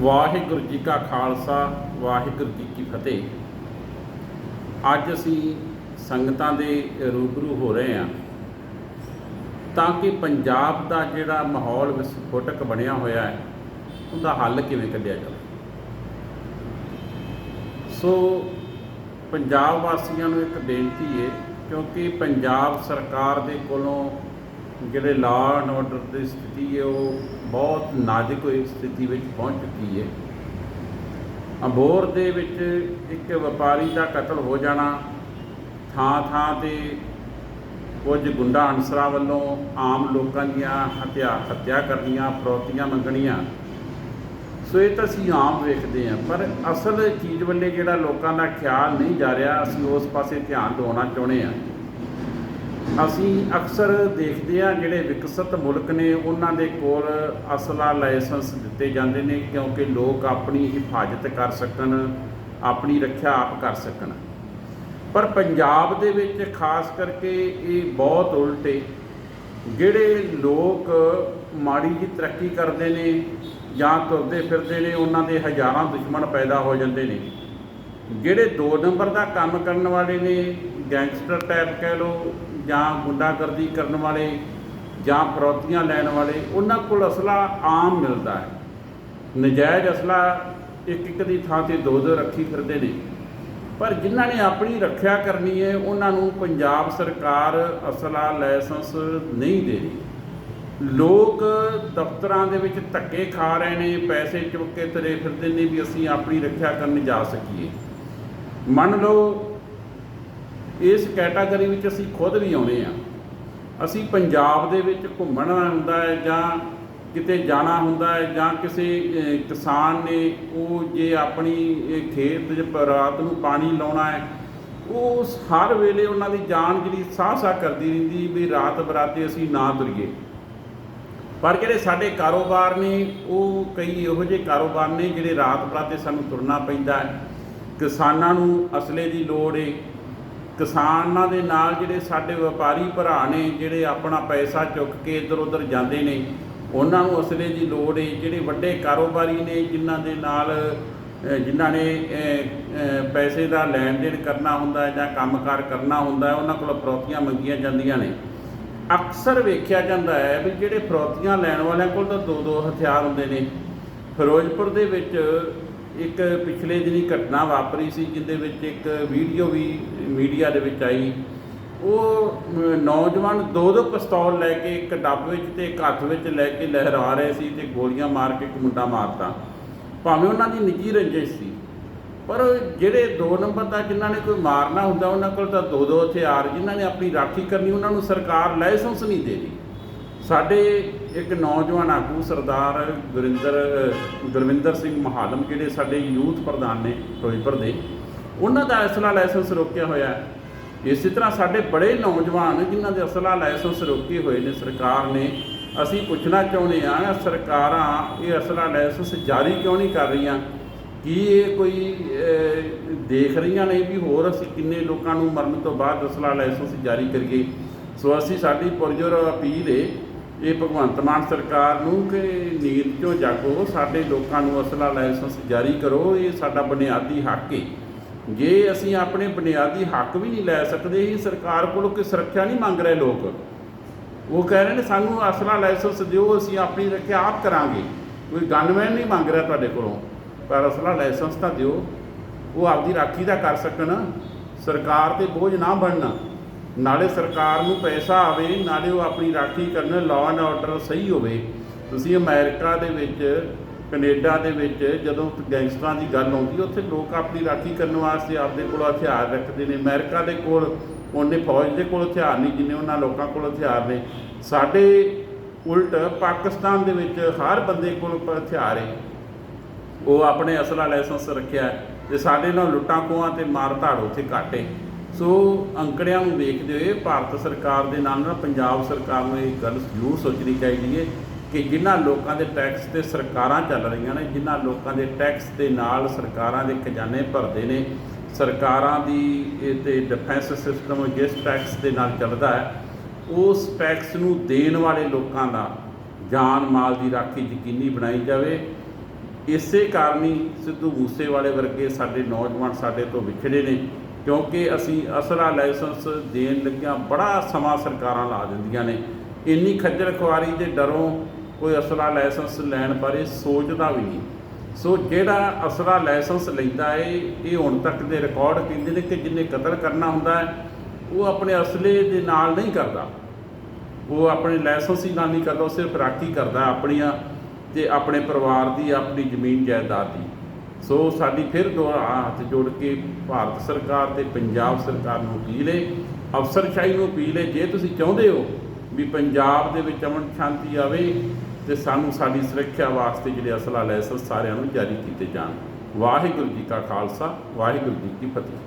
ਵਾਹਿਗੁਰੂ ਜੀ ਕਾ ਖਾਲਸਾ, ਵਾਹਿਗੁਰੂ ਜੀ ਕੀ ਫਤਿਹ। ਅੱਜ ਅਸੀਂ ਸੰਗਤਾਂ ਦੇ ਰੂਬਰੂ ਹੋ ਰਹੇ ਹਾਂ ਤਾਂ ਕਿ ਪੰਜਾਬ ਦਾ ਜਿਹੜਾ ਮਾਹੌਲ ਵਿਸਫੋਟਕ ਬਣਿਆ ਹੋਇਆ ਹੈ, ਉਹਦਾ ਹੱਲ ਕਿਵੇਂ ਕੱਢਿਆ ਜਾਵੇ। ਸੋ ਪੰਜਾਬ ਵਾਸੀਆਂ ਨੂੰ ਇੱਕ ਬੇਨਤੀ ਹੈ, ਕਿਉਂਕਿ ਪੰਜਾਬ ਸਰਕਾਰ ਦੇ ਕੋਲੋਂ ਜਿਹੜੇ ਲਾਅ ਐਂਡ ਆਰਡਰ ਦੀ ਸਥਿਤੀ ਹੈ, ਉਹ ਬਹੁਤ ਨਾਜ਼ੁਕ ਹੋਈ ਸਥਿਤੀ ਵਿੱਚ ਪਹੁੰਚ ਚੁੱਕੀ ਹੈ। ਅੰਬੋਰ ਦੇ ਵਿੱਚ ਇੱਕ ਵਪਾਰੀ ਦਾ ਕਤਲ ਹੋ ਜਾਣਾ, ਥਾਂ ਥਾਂ ਤੇ ਕੁਝ ਗੁੰਡਾ ਅਨਸਰਾਂ ਵੱਲੋਂ ਆਮ ਲੋਕਾਂ ਦੀਆਂ ਹਤਿਆ, ਹੱਤਿਆ ਕਰਨੀਆਂ, ਫਰੋਤੀਆਂ ਮੰਗਣੀਆਂ। ਸੋ ਇਹ ਤਾਂ ਅਸੀਂ ਆਮ ਵੇਖਦੇ ਹਾਂ, ਪਰ ਅਸਲ ਚੀਜ਼ ਵੱਲੇ ਜਿਹੜਾ ਲੋਕਾਂ ਦਾ ਖਿਆਲ ਨਹੀਂ ਜਾ ਰਿਹਾ, ਅਸੀਂ ਉਸ ਪਾਸੇ ਧਿਆਨ ਦਿਵਾਉਣਾ ਚਾਹੁੰਦੇ ਹਾਂ। ਅਸੀਂ ਅਕਸਰ ਦੇਖਦੇ ਹਾਂ ਜਿਹੜੇ ਵਿਕਸਿਤ ਮੁਲਕ ਨੇ, ਉਹਨਾਂ ਦੇ ਕੋਲ ਅਸਲਾ ਲਾਇਸੈਂਸ ਦਿੱਤੇ ਜਾਂਦੇ ਨੇ ਕਿਉਂਕਿ ਲੋਕ ਆਪਣੀ ਹਿਫਾਜ਼ਤ ਕਰ ਸਕਣ, ਆਪਣੀ ਰੱਖਿਆ ਆਪ ਕਰ ਸਕਣ। ਪਰ ਪੰਜਾਬ ਦੇ ਵਿੱਚ ਖਾਸ ਕਰਕੇ ਇਹ ਬਹੁਤ ਉਲਟੇ ਜਿਹੜੇ ਲੋਕ ਮਾੜੀ ਜੀ ਤਰੱਕੀ ਕਰਦੇ ਨੇ ਜਾਂ ਤੁਰਦੇ ਫਿਰਦੇ ਨੇ, ਉਹਨਾਂ ਦੇ ਹਜ਼ਾਰਾਂ ਦੁਸ਼ਮਣ ਪੈਦਾ ਹੋ ਜਾਂਦੇ ਨੇ। ਜਿਹੜੇ 2 ਨੰਬਰ ਦਾ ਕੰਮ ਕਰਨ ਵਾਲੇ ਨੇ, ਗੈਂਗਸਟਰ ਟਾਈਪ ਕਹਿ ਲਓ ਜਾਂ ਗੁੰਡਾਗਰਦੀ ਕਰਨ ਵਾਲੇ ਜਾਂ ਫਰੌਤੀਆਂ ਲੈਣ ਵਾਲੇ, ਉਹਨਾਂ ਕੋਲ ਅਸਲਾ ਆਮ ਮਿਲਦਾ ਹੈ। ਨਜਾਇਜ਼ ਅਸਲਾ ਇੱਕ ਇੱਕ ਦੀ ਥਾਂ ਤੇ ਦੋ ਦੋ ਰੱਖੀ ਫਿਰਦੇ ਨੇ। ਪਰ ਜਿਨ੍ਹਾਂ ਨੇ ਆਪਣੀ ਰੱਖਿਆ ਕਰਨੀ ਹੈ, ਉਹਨਾਂ ਨੂੰ ਪੰਜਾਬ ਸਰਕਾਰ ਅਸਲਾ ਲਾਇਸੈਂਸ ਨਹੀਂ ਦੇ ਰਹੀ। ਲੋਕ ਦਫ਼ਤਰਾਂ ਦੇ ਵਿੱਚ ਧੱਕੇ ਖਾ ਰਹੇ ਨੇ, ਪੈਸੇ ਚੁੱਕ ਕੇ ਤਰੇ ਫਿਰਦੇ ਨੇ ਵੀ ਅਸੀਂ ਆਪਣੀ ਰੱਖਿਆ ਕਰਨ ਜਾ ਸਕੀਏ। ਮੰਨ ਲਓ ਇਸ ਕੈਟਾਗਰੀ ਵਿੱਚ ਅਸੀਂ ਖੁਦ ਵੀ ਆਉਣੇ ਆ। ਅਸੀਂ ਪੰਜਾਬ ਦੇ ਵਿੱਚ ਘੁੰਮਣਾ ਹੁੰਦਾ ਹੈ ਜਾਂ ਕਿਤੇ ਜਾਣਾ ਹੁੰਦਾ ਹੈ ਜਾਂ ਕਿਸੇ ਕਿਸਾਨ ਨੇ ਉਹ ਜੇ ਆਪਣੀ ਖੇਤ 'ਚ ਰਾਤ ਨੂੰ ਪਾਣੀ ਲਾਉਣਾ ਹੈ, ਉਹ ਹਰ ਵੇਲੇ ਉਹਨਾਂ ਦੀ ਜਾਨ ਜਿਹੜੀ ਸਾਹ ਸਾਹ ਕਰਦੀ ਰਹਿੰਦੀ ਵੀ ਰਾਤ ਬਰਾਤੇ ਅਸੀਂ ਨਾ ਤੁਰੀਏ। ਪਰ ਜਿਹੜੇ ਸਾਡੇ ਕਾਰੋਬਾਰ ਨੇ, ਉਹ ਕਈ ਇਹੋ ਜਿਹੇ ਕਾਰੋਬਾਰ ਨੇ ਜਿਹੜੇ ਰਾਤ ਬਰਾਤੇ ਸਾਨੂੰ ਤੁਰਨਾ ਪੈਂਦਾ ਹੈ। ਕਿਸਾਨਾਂ ਨੂੰ ਅਸਲੇ ਦੀ ਲੋੜ ਏ। ਕਿਸਾਨਾਂ ਦੇ ਨਾਲ ਜਿਹੜੇ ਸਾਡੇ ਵਪਾਰੀ ਭਰਾ ਨੇ, ਜਿਹੜੇ ਆਪਣਾ ਪੈਸਾ ਚੁੱਕ ਕੇ ਇੱਧਰ ਉੱਧਰ ਜਾਂਦੇ ਨੇ, ਉਹਨਾਂ ਨੂੰ ਅਸਲੇ ਦੀ ਲੋੜ ਹੈ ਜਿਹੜੇ ਵੱਡੇ ਕਾਰੋਬਾਰੀ ਨੇ, ਜਿਨ੍ਹਾਂ ਦੇ ਨਾਲ ਜਿਨ੍ਹਾਂ ਨੇ ਪੈਸੇ ਦਾ ਲੈਣ ਦੇਣ ਕਰਨਾ ਹੁੰਦਾ ਹੈ ਜਾਂ ਕੰਮਕਾਰ ਕਰਨਾ ਹੁੰਦਾ ਹੈ ਉਹਨਾਂ ਕੋਲ ਫਰੋਤੀਆਂ ਮੰਗੀਆਂ ਜਾਂਦੀਆਂ ਨੇ। ਅਕਸਰ ਵੇਖਿਆ ਜਾਂਦਾ ਹੈ ਵੀ ਜਿਹੜੇ ਫਰੋਤੀਆਂ ਲੈਣ ਵਾਲਿਆਂ ਕੋਲ ਤਾਂ ਦੋ ਦੋ ਹਥਿਆਰ ਹੁੰਦੇ ਨੇ। ਫਿਰੋਜ਼ਪੁਰ ਦੇ ਵਿੱਚ ਇੱਕ ਪਿਛਲੇ ਦਿਨੀ ਘਟਨਾ ਵਾਪਰੀ ਸੀ ਜਿੰਦੇ ਵਿੱਚ ਇੱਕ ਵੀਡੀਓ ਵੀ ਮੀਡੀਆ ਦੇ ਵਿੱਚ ਆਈ। ਉਹ ਨੌਜਵਾਨ ਦੋ ਦੋ ਪਿਸਤੌਲ ਲੈ ਕੇ ਇੱਕ ਡੱਬ ਵਿੱਚ ਤੇ ਇੱਕ ਹੱਥ ਵਿੱਚ ਲੈ ਕੇ ਲਹਿਰਾ ਰਹੇ ਸੀ ਤੇ ਗੋਲੀਆਂ ਮਾਰ ਕੇ ਇੱਕ ਮੁੰਡਾ ਮਾਰਤਾ। ਭਾਵੇਂ ਉਹਨਾਂ ਦੀ ਨਿੱਜੀ ਰੰਜਿਸ਼ ਸੀ, ਪਰ ਜਿਹੜੇ ਦੋ ਨੰਬਰ ਦਾ ਜਿਨ੍ਹਾਂ ਨੇ ਕੋਈ ਮਾਰਨਾ ਹੁੰਦਾ, ਉਹਨਾਂ ਕੋਲ ਤਾਂ ਦੋ ਦੋ ਹਥਿਆਰ, ਜਿਨ੍ਹਾਂ ਨੇ ਆਪਣੀ ਰਾਖੀ ਕਰਨੀ, ਉਹਨਾਂ ਨੂੰ ਸਰਕਾਰ ਲਾਇਸੈਂਸ ਨਹੀਂ ਦੇ ਰਹੀ। ਸਾਡੇ ਇੱਕ ਨੌਜਵਾਨ ਆਗੂ ਸਰਦਾਰ ਗੁਰਿੰਦਰ, ਗੁਰਵਿੰਦਰ ਸਿੰਘ ਮਹਾਲਮ, ਜਿਹੜੇ ਸਾਡੇ ਯੂਥ ਪ੍ਰਧਾਨ ਨੇ ਫਿਰੋਜ਼ਪੁਰ ਦੇ, ਉਹਨਾਂ ਦਾ ਅਸਲਾ ਲਾਇਸੈਂਸ ਰੋਕਿਆ ਹੋਇਆ ਹੈ। ਇਸੇ ਤਰ੍ਹਾਂ ਸਾਡੇ ਬੜੇ ਨੌਜਵਾਨ ਜਿਨ੍ਹਾਂ ਦੇ ਅਸਲਾ ਲਾਇਸੈਂਸ ਰੋਕੇ ਹੋਏ ਨੇ ਸਰਕਾਰ ਨੇ, ਅਸੀਂ ਪੁੱਛਣਾ ਚਾਹੁੰਦੇ ਹਾਂ ਸਰਕਾਰਾਂ ਇਹ ਅਸਲਾ ਲਾਇਸੈਂਸ ਜਾਰੀ ਕਿਉਂ ਨਹੀਂ ਕਰ ਰਹੀਆਂ? ਕੀ ਇਹ ਕੋਈ ਦੇਖ ਰਹੀਆਂ ਨੇ ਵੀ ਹੋਰ ਅਸੀਂ ਕਿੰਨੇ ਲੋਕਾਂ ਨੂੰ ਮਰਨ ਤੋਂ ਬਾਅਦ ਅਸਲਾ ਲਾਇਸੈਂਸ ਜਾਰੀ ਕਰੀਏ? ਸੋ ਅਸੀਂ ਸਾਡੀ ਪੁਰਜੋਰ ਅਪੀਲ ਹੈ ਇਹ ਭਗਵੰਤ ਮਾਨ ਸਰਕਾਰ ਨੂੰ ਕਿ ਨੀਂਦ ਚੋਂ ਜਾਗੋ, ਸਾਡੇ ਲੋਕਾਂ ਨੂੰ ਅਸਲਾ ਲਾਇਸੈਂਸ ਜਾਰੀ ਕਰੋ, ਇਹ ਸਾਡਾ ਬੁਨਿਆਦੀ ਹੱਕ ਹੈ ਜੇ ਅਸੀਂ ਆਪਣੇ ਬੁਨਿਆਦੀ ਹੱਕ ਵੀ ਨਹੀਂ ਲੈ ਸਕਦੇ, ਇਹ ਸਰਕਾਰ ਕੋਲੋਂ ਕੋਈ ਸੁਰੱਖਿਆ ਨਹੀਂ ਮੰਗ ਰਹੇ ਲੋਕ। ਉਹ ਕਹਿ ਰਹੇ ਨੇ, ਸਾਨੂੰ ਅਸਲਾ ਲਾਇਸੈਂਸ ਦਿਓ, ਅਸੀਂ ਆਪਣੀ ਰੱਖਿਆ ਆਪ ਕਰਾਂਗੇ। ਕੋਈ ਗਨਮੈਨ ਨਹੀਂ ਮੰਗ ਰਿਹਾ ਤੁਹਾਡੇ ਕੋਲੋਂ, ਪਰ ਅਸਲਾ ਲਾਇਸੈਂਸ ਤਾਂ ਦਿਓ। ਉਹ ਆਪਦੀ ਰਾਖੀ ਦਾ ਕਰ ਸਕਣ, ਸਰਕਾਰ ਤੇ ਬੋਝ ਨਾ ਬਣਨ। ਨਾਲੇ ਸਰਕਾਰ ਨੂੰ ਪੈਸਾ ਆਵੇ, ਨਾਲੇ ਉਹ ਆਪਣੀ ਰਾਖੀ ਕਰਨ ਲਾਅ ਐਂਡ ਆਰਡਰ ਸਹੀ ਹੋਵੇ। ਤੁਸੀਂ ਅਮਰੀਕਾ ਦੇ ਵਿੱਚ, ਕੈਨੇਡਾ ਦੇ ਵਿੱਚ ਜਦੋਂ ਗੈਂਗਸਟਰਾਂ ਦੀ ਗੱਲ ਆਉਂਦੀ, ਉੱਥੇ ਲੋਕ ਆਪਣੀ ਰਾਖੀ ਕਰਨ ਵਾਸਤੇ ਆਪਦੇ ਕੋਲ ਹਥਿਆਰ ਰੱਖਦੇ ਨੇ। ਅਮਰੀਕਾ ਦੇ ਕੋਲ, ਉਹਨੇ ਫੌਜ ਦੇ ਕੋਲ ਹਥਿਆਰ ਨਹੀਂ, ਜਿੰਨੇ ਉਹਨਾਂ ਲੋਕਾਂ ਕੋਲ ਹਥਿਆਰ ਨੇ। ਸਾਡੇ ਉਲਟ ਪਾਕਿਸਤਾਨ ਦੇ ਵਿੱਚ ਹਰ ਬੰਦੇ ਕੋਲ ਹਥਿਆਰ ਹੈ ਉਹ ਆਪਣੇ ਅਸਲਾ ਲਾਇਸੈਂਸ ਰੱਖਿਆ ਹੈ ਤੇ ਸਾਡੇ ਨਾਲ ਲੁੱਟਾਂ ਖੋਹਾਂ ਤੇ ਮਾਰ ਧਾੜ ਉੱਥੇ ਘੱਟ ਹੈ ਸੋ ਅੰਕੜਿਆਂ ਨੂੰ ਵੇਖਦੇ ਹੋਏ ਭਾਰਤ ਸਰਕਾਰ ਦੇ ਨਾਲ ਨਾਲ ਪੰਜਾਬ ਸਰਕਾਰ ਨੂੰ ਇਹ ਗੱਲ ਜ਼ਰੂਰ ਸੋਚਣੀ ਚਾਹੀਦੀ ਹੈ ਕਿ ਜਿਨ੍ਹਾਂ ਲੋਕਾਂ ਦੇ ਟੈਕਸ ਤੇ ਸਰਕਾਰਾਂ ਚੱਲ ਰਹੀਆਂ ਨੇ, ਜਿਨ੍ਹਾਂ ਲੋਕਾਂ ਦੇ ਟੈਕਸ ਦੇ ਨਾਲ ਸਰਕਾਰਾਂ ਦੇ ਖਜ਼ਾਨੇ ਭਰਦੇ ਨੇ, ਸਰਕਾਰਾਂ ਦੀ ਇਹ ਤੇ ਡਿਫੈਂਸ ਸਿਸਟਮ ਜਿਸ ਟੈਕਸ ਦੇ ਨਾਲ ਚੱਲਦਾ ਹੈ, ਉਸ ਟੈਕਸ ਨੂੰ ਦੇਣ ਵਾਲੇ ਲੋਕਾਂ ਦਾ ਜਾਨ ਮਾਲ ਦੀ ਰਾਖੀ ਯਕੀਨੀ ਬਣਾਈ ਜਾਵੇ। ਇਸੇ ਕਾਰਨ ਹੀ ਸਿੱਧੂ ਮੂਸੇਵਾਲੇ ਵਰਗੇ ਸਾਡੇ ਨੌਜਵਾਨ ਸਾਡੇ ਤੋਂ ਵਿਛੜੇ ਨੇ। ਕਿਉਂਕਿ ਅਸੀਂ ਅਸਲਾ ਲਾਇਸੈਂਸ ਦੇਣ ਲੱਗਿਆਂ ਬੜਾ ਸਮਾਂ ਸਰਕਾਰਾਂ ਲਾ ਦਿੰਦੀਆਂ ਨੇ। ਇੰਨੀ ਖੱਜਲ ਖੁਆਰੀ ਦੇ ਡਰੋਂ ਕੋਈ ਅਸਲਾ ਲਾਇਸੈਂਸ ਲੈਣ ਬਾਰੇ ਸੋਚਦਾ ਵੀ ਨਹੀਂ। ਸੋ ਜਿਹੜਾ ਅਸਲਾ ਲਾਇਸੈਂਸ ਲੈਂਦਾ ਏ, ਇਹ ਹੁਣ ਤੱਕ ਦੇ ਰਿਕਾਰਡ ਕਹਿੰਦੇ ਨੇ ਕਿ ਜਿੰਨੇ ਕਤਲ ਕਰਨਾ ਹੁੰਦਾ ਹੈ, ਉਹ ਆਪਣੇ ਅਸਲੇ ਦੇ ਨਾਲ ਨਹੀਂ ਕਰਦਾ। ਉਹ ਆਪਣੇ ਲਾਇਸੈਂਸ ਹੀ ਨਾਲ ਨਹੀਂ ਕਰਦਾ, ਉਹ ਸਿਰਫ ਰਾਖੀ ਕਰਦਾ ਆਪਣੀਆਂ ਤੇ ਆਪਣੇ ਪਰਿਵਾਰ ਦੀ, ਆਪਣੀ ਜ਼ਮੀਨ ਜਾਇਦਾਦ ਦੀ। ਸੋ ਸਾਡੀ ਫਿਰ ਦੁਆ ਹੱਥ ਜੋੜ ਕੇ ਭਾਰਤ ਸਰਕਾਰ ਤੇ ਪੰਜਾਬ ਸਰਕਾਰ ਨੂੰ ਅਪੀਲ ਹੈ ਅਫਸਰਸ਼ਾਹੀ ਨੂੰ ਅਪੀਲ ਹੈ ਜੇ ਤੁਸੀਂ ਚਾਹੁੰਦੇ ਹੋ ਵੀ ਪੰਜਾਬ ਦੇ ਵਿੱਚ ਅਮਨ ਸ਼ਾਂਤੀ ਆਵੇ ਤੇ ਸਾਨੂੰ ਸਾਡੀ ਸੁਰੱਖਿਆ ਵਾਸਤੇ ਜਿਹੜੇ ਅਸਲਾ ਲਾਇਸੈਂਸ ਸਾਰਿਆਂ ਨੂੰ ਜਾਰੀ ਕੀਤੇ ਜਾਣ। ਵਾਹਿਗੁਰੂ ਜੀ ਕਾ ਖਾਲਸਾ, ਵਾਹਿਗੁਰੂ ਜੀ ਕੀ ਫਤਿਹ।